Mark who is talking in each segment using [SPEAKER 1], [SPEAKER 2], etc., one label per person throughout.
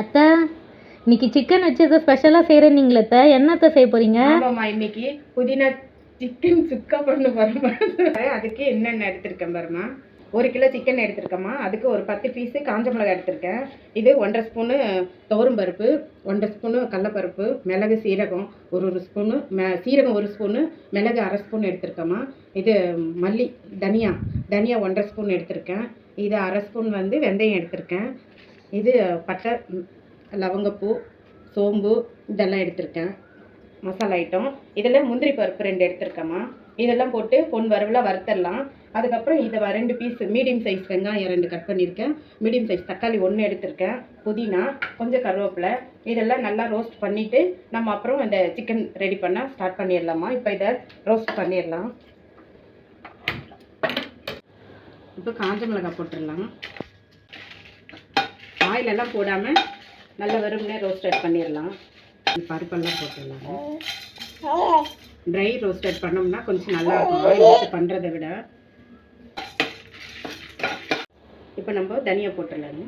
[SPEAKER 1] அத்தை இன்னைக்கு சிக்கன் வச்சு ஏதோ ஸ்பெஷலாக செய்கிறேன்னீங்களே அத்தை. என்னத்தை செய்ய போகிறீங்க
[SPEAKER 2] ஆமாம்மா இன்னைக்கு புதினா சிக்கன் சுக்கா பண்ண போகிறோம் அதுக்கு என்னென்ன எடுத்திருக்கேன் பாருமா ஒரு கிலோ சிக்கன் எடுத்திருக்கேம்மா. அதுக்கு ஒரு பத்து பீஸு காஞ்ச மிளகா எடுத்திருக்கேன். இது ஒன்றரை ஸ்பூனு துவரம் பருப்பு ஒன்றரை ஸ்பூனு கடலப்பருப்பு மிளகு சீரகம் ஒரு ஒரு ஸ்பூனு மெ சீரகம் ஒரு ஸ்பூனு மிளகு அரை ஸ்பூன் எடுத்திருக்கேம்மா. இது மல்லி தனியா தனியா ஒன்றரை ஸ்பூன் எடுத்திருக்கேன். இது அரை ஸ்பூன் வந்து வெந்தயம் எடுத்திருக்கேன். இது பட்டை லவங்கப்பூ சோம்பு இதெல்லாம் எடுத்திருக்கேன். மசாலா ஐட்டம் இதில் முந்திரி பருப்பு ரெண்டு எடுத்திருக்கேம்மா. இதெல்லாம் போட்டு பொன் வறுவலாக வறுத்தரலாம். அதுக்கப்புறம் இதை ரெண்டு பீஸ் மீடியம் சைஸ் வெங்காயம் ரெண்டு கட் பண்ணியிருக்கேன். மீடியம் சைஸ் தக்காளி ஒன்று எடுத்திருக்கேன். புதினா கொஞ்சம் கருவேப்பிலை. இதெல்லாம் நல்லா ரோஸ்ட் பண்ணிவிட்டு நம்ம அப்புறம் இந்த சிக்கன் ரெடி பண்ண ஸ்டார்ட் பண்ணிடலாமா இப்போ இதை ரோஸ்ட் பண்ணிடலாம் இப்போ காஞ்ச மிளகாய் போட்டுடலாம் ஆயில் எல்லாம் போடாமல் நல்லா வெறும்னே ரோஸ்டட் பண்ணிடலாம். பருப்பெல்லாம் போட்டுடலாம் ட்ரை ரோஸ்டட் பண்ணோம்னா கொஞ்சம் நல்லா இருக்கும். ஆயில் வச்சு பண்ணுறதை விட. இப்போ நம்ம தனியா போட்டுடலாங்க.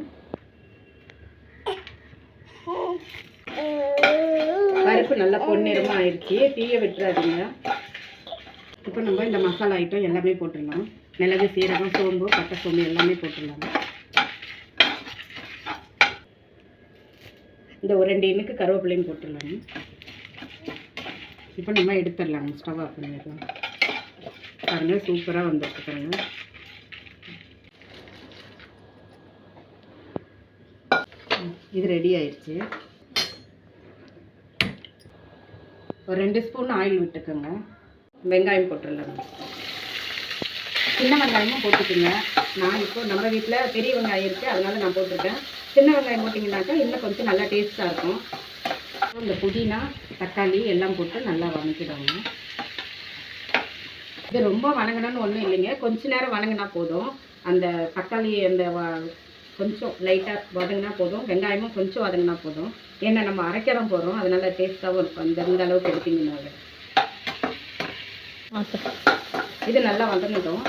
[SPEAKER 2] பருப்பு நல்லா பொன்னிறமாக ஆயிடுச்சு. தீயை விட்டுறாதீங்க. இப்போ நம்ம இந்த மசாலா ஐட்டம் எல்லாமே போட்டுடலாம். மிளகு சீரகம் சோம்பு பட்டை சோம்பு எல்லாமே போட்டுடலாம் இந்த ஒரு ரெண்டு எண்ணுக்கு கருவேப்பிலையும் போட்டுடலாங்க. இப்போ நம்ம எடுத்துடலாங்க ஸ்டவ் ஆஃப் பண்ணிடலாம். பாருங்க சூப்பராக வந்துருக்கு இது ரெடி ஆயிடுச்சு. ஒரு ரெண்டு ஸ்பூன் ஆயில் விட்டுக்கோங்க. வெங்காயம் போட்டுடலாங்க. சின்ன வெங்காயமும் போட்டுக்கோங்க. நான் இப்போ நம்ம வீட்டில் பெரிய வெங்காயம் இருக்குது அதனால நான் போட்டிருக்கேன். சின்ன வெங்காயம் போட்டிங்கனாக்கா இன்னும் கொஞ்சம் நல்லா டேஸ்ட்டாக இருக்கும். இந்த புதினா தக்காளி எல்லாம் போட்டு நல்லா வதக்கிடுவாங்க. இது ரொம்ப வணங்கணும்னு ஒன்றும் இல்லைங்க. கொஞ்ச நேரம் வணங்கினா போதும். அந்த தக்காளி அந்த வ- கொஞ்சம் லைட்டாக வதங்கினா போதும். வெங்காயமும் கொஞ்சம் வதங்கினா போதும். ஏன்னா நம்ம அரைக்க தான் போகிறோம் அதனால டேஸ்ட்டாகவும் இருக்கும். அந்த இந்த அளவுக்கு எடுத்தீங்கன்னாவே இது நல்லா வதங்கட்டும்.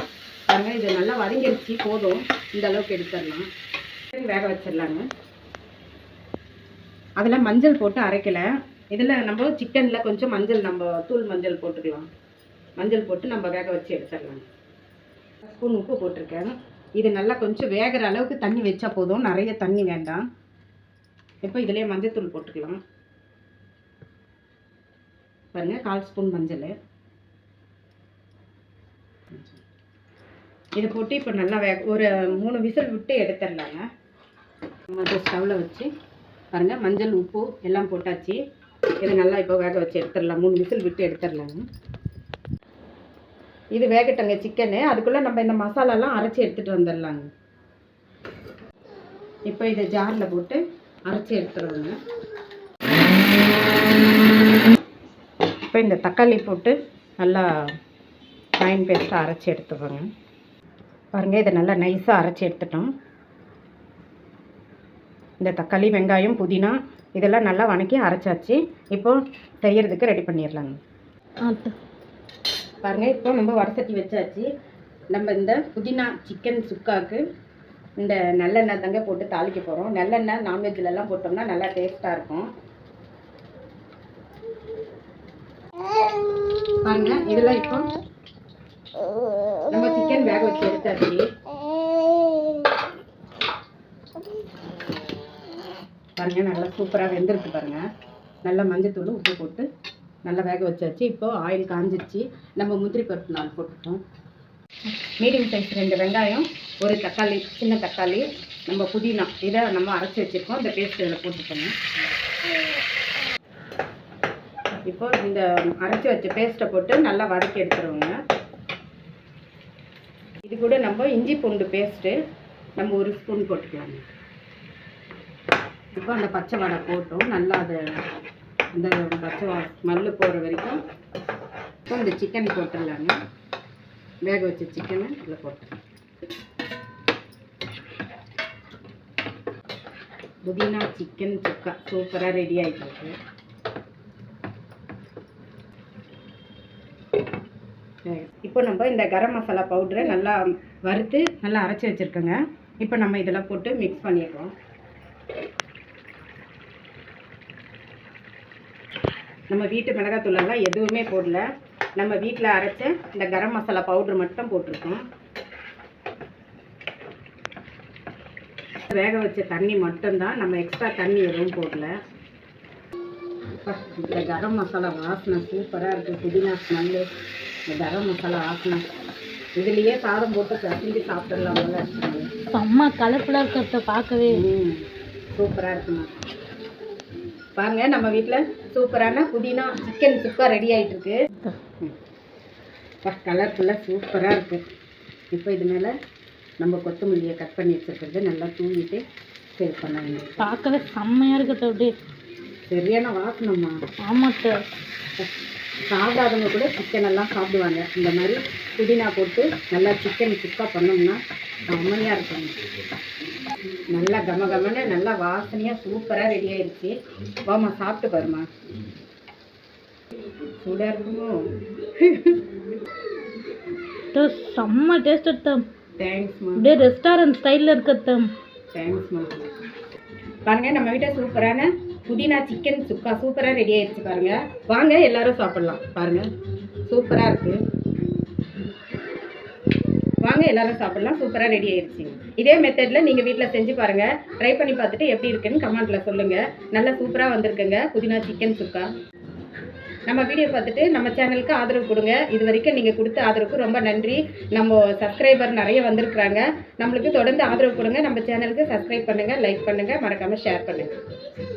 [SPEAKER 2] பாருங்கள் இது நல்லா வதங்கிருச்சு. போதும். இந்த அளவுக்கு எடுத்துடலாம். வேக வச்சிடலாங்க. அதில் மஞ்சள் போட்டு அரைக்கலை. இதில் நம்ம சிக்கனில் கொஞ்சம் மஞ்சள் நம்ம தூள் மஞ்சள் போட்டுக்கலாம். மஞ்சள் போட்டு நம்ம வேக வச்சு எடுத்துடலாம் ஸ்பூன் உப்பு போட்டிருக்கேன். இது நல்லா கொஞ்சம் வேகிற அளவுக்கு தண்ணி வச்சா போதும். நிறைய தண்ணி வேண்டாம். இப்போ இதிலே மஞ்சள் தூள் போட்டுக்கலாம். பாருங்கள் கால் ஸ்பூன் மஞ்சள். இது போட்டு இப்போ நல்லா வேக ஒரு மூணு விசில் விட்டு எடுத்துடலாங்க. மஞ்சள் ஸ்டவ்வில் வச்சு பாருங்க மஞ்சள் உப்பு எல்லாம் போட்டாச்சு. இது நல்லா இப்போ வேக வச்சு எடுத்துடலாம். மூணு விசில் விட்டு எடுத்துடலாங்க இது வேகட்டங்க சிக்கனு அதுக்குள்ளே நம்ம இந்த மசாலாலாம் அரைச்சி எடுத்துகிட்டு வந்துடலாங்க. இப்போ இதை ஜாரில் போட்டு அரைச்சி எடுத்துருவோங்க இப்போ இந்த தக்காளி போட்டு நல்லா ஃபைன் பேஸ்ட்டாக அரைச்சி எடுத்துக்கோங்க. பாருங்கள் இதை நல்லா நைஸாக அரைச்சி எடுத்துட்டோம். இந்த தக்காளி வெங்காயம் புதினா இதெல்லாம் நல்லா வணக்கி அரைச்சாச்சு. இப்போ செய்யறதுக்கு ரெடி பண்ணிடலாங்க. பாருங்க இப்போ நம்ம வடசட்டி வச்சாச்சு. நம்ம இந்த புதினா சிக்கன் சுக்காக்கு இந்த நல்லெண்ணெய் தாங்க போட்டு தாளிக்க போகிறோம் நல்லெண்ணெய் நான்வெஜ்ல எல்லாம் போட்டோம்னா நல்லா டேஸ்ட்டாக இருக்கும். பாருங்க இதெல்லாம் இப்போ சிக்கன் எடுத்தாச்சு பாருங்க நல்லா சூப்பராக வெந்திருக்கு பாருங்க. நல்லா மஞ்சத்தூள் உப்பு போட்டு நல்லா வேக வச்சாச்சு. இப்போ ஆயில் காஞ்சிருச்சு. நம்ம முந்திரி பருப்பு நாலு போட்டுட்டோம். மீடியம் சைஸ் ரெண்டு வெங்காயம் ஒரு தக்காளி சின்ன தக்காளி நம்ம புதினா இதை நம்ம அரைச்சி வச்சுருக்கோம். இந்த பேஸ்ட் இதில் போட்டுக்கோங்க. இப்போ இந்த அரைச்சி வச்ச பேஸ்ட்டை போட்டு நல்லா வதக்கி எடுத்துருவோங்க. இது கூட நம்ம இஞ்சி பூண்டு பேஸ்ட்டு நம்ம ஒரு ஸ்பூன் போட்டுக்கலாம் இப்போ அந்த பச்சை வடை போட்டோம். நல்லா அதை அந்த பச்சை வா ஸ்மெல்லு போகிற வரைக்கும் இப்போ இந்த சிக்கன் போட்டுடலாங்க. வேக வச்ச சிக்கனை இதில் போட்டுடலாம். புதினா சிக்கன் சுக்கா. சூப்பராக ரெடி ஆகிட்டு இப்போ நம்ம இந்த கரம் மசாலா பவுடரை நல்லா வறுத்து நல்லா அரைச்சி வச்சுருக்கோங்க. இப்போ நம்ம இதெல்லாம் போட்டு மிக்ஸ் பண்ணிடுறோம். நம்ம வீட்டு மிளகாத்தூளெல்லாம் எதுவுமே போடல. நம்ம வீட்டில் அரைச்ச இந்த கரம் மசாலா பவுட்ரு மட்டும் போட்டிருக்கோம். வேக வச்ச தண்ணி மட்டும்தான் நம்ம எக்ஸ்ட்ரா தண்ணி எதுவும் போடல. இந்த கரம் மசாலா வாசனை சூப்பராக இருக்குது புதினா ஸ்மெல்லு இந்த கரம் மசாலா வாசனை இதுலேயே சாதம் போட்டு போல இருக்குது.
[SPEAKER 1] செம்ம கலர்ஃபுல்லாக இருக்கிறத பார்க்கவே.
[SPEAKER 2] சூப்பராக இருக்குமா? பாருங்க நம்ம வீட்டில் சூப்பரான புதினா சிக்கன் சுக்கா ரெடி ஆயிட்டு இருக்கு கலர்ஃபுல்லாக சூப்பராக இருக்கு. இப்போ இது மேலே நம்ம கொத்தமல்லியை கட் பண்ணி வச்சிருக்கிறது நல்லா தூவிட்டு சேவ் பண்ணாங்க
[SPEAKER 1] பார்க்கவே செம்மையாக இருக்கிறத அப்படியே
[SPEAKER 2] சரியான வாசனம்மா.
[SPEAKER 1] ஆமாத்த
[SPEAKER 2] சாப்பிடாதவங்க கூட சிக்கன் எல்லாம் சாப்பிடுவாங்க. இந்த மாதிரி புதினா போட்டு நல்லா சிக்கன் சுக்கா பண்ணோம்னா செம்மையாக இருக்கும். நல்லா கம கமன்னு நல்லா வாசனையாக சூப்பராக ரெடி ஆயிடுச்சு. வாமா சாப்பிட்டு பாருமா சூடாக இருக்குமோ
[SPEAKER 1] செம்ம டேஸ்ட் எடுத்தேன்.
[SPEAKER 2] தேங்க்ஸ்மா
[SPEAKER 1] அப்படியே ரெஸ்டாரண்ட் ஸ்டைலில் இருக்கிறத
[SPEAKER 2] தேங்க்ஸ்மா பாருங்க நம்ம வீட்டை சூப்பரான புதினா சிக்கன் சுக்கா சூப்பராக ரெடி ஆயிடுச்சு பாருங்கள் வாங்க எல்லாரும் சாப்பிட்லாம். பாருங்கள் சூப்பராக இருக்குது வாங்க எல்லாரும் சாப்பிட்லாம். சூப்பராக ரெடி ஆயிடுச்சு இதே மெத்தடில் நீங்கள் வீட்டில் செஞ்சு பாருங்கள் ட்ரை பண்ணி பார்த்துட்டு எப்படி இருக்குன்னு கமெண்ட்டில் சொல்லுங்கள் நல்லா சூப்பராக வந்திருக்குங்க புதினா சிக்கன் சுக்கா. நம்ம வீடியோ பார்த்துட்டு நம்ம சேனலுக்கு ஆதரவு கொடுங்க. இது வரைக்கும் நீங்கள் கொடுத்த ஆதரவுக்கு ரொம்ப நன்றி. நம்ம சப்ஸ்கிரைபர் நிறைய வந்திருக்கிறாங்க. நம்மளுக்கு தொடர்ந்து ஆதரவு கொடுங்க. நம்ம சேனலுக்கு சப்ஸ்கிரைப் பண்ணுங்கள் லைக் பண்ணுங்கள் மறக்காமல் ஷேர் பண்ணுங்கள்